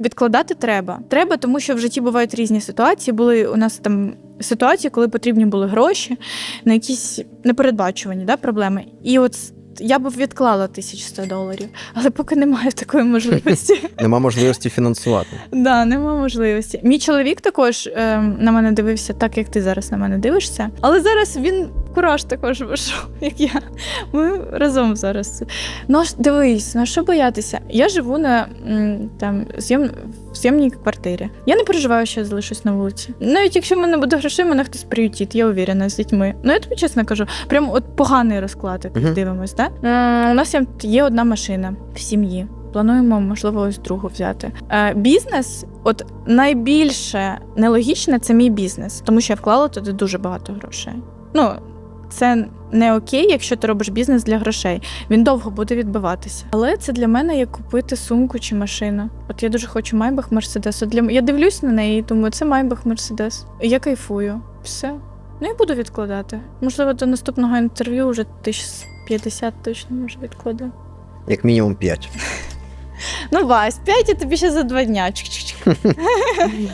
Відкладати треба. Треба, тому що в житті бувають різні ситуації. Були у нас там ситуації, коли потрібні були гроші на якісь непередбачувані да, проблеми. І от я б відклала 1100 доларів, але поки немає такої можливості. Нема можливості фінансувати. Да, нема можливості. Мій чоловік також е, на мене дивився, так як ти зараз на мене дивишся. Але зараз він кураж також вийшов, як я. Ми разом зараз. Ну дивись, на що боятися? Я живу на там зйом, в зйомній квартирі. Я не переживаю, що я залишусь на вулиці. Навіть якщо в мене буде грошей, мене хтось приютить, я увірена з дітьми. Ну я тобі чесно кажу, прям от поганий розклад, як Мгм. дивимось, да? У нас є- є одна машина в сім'ї. Плануємо, можливо, ось другу взяти. Е, бізнес, от найбільше нелогічне це мій бізнес, тому що я вклала туди дуже багато грошей. Ну, це не окей, якщо ти робиш бізнес для грошей. Він довго буде відбиватися. Але це для мене як купити сумку чи машину. От я дуже хочу Майбах Мерседес. От для я дивлюсь на неї і думаю, це Майбах Мерседес. Я кайфую. Все. Ну я буду відкладати. Можливо, до наступного інтерв'ю вже 1050 точно може відкладу. Як мінімум 5. Ну, Вась, 5 я тобі ще за два дня.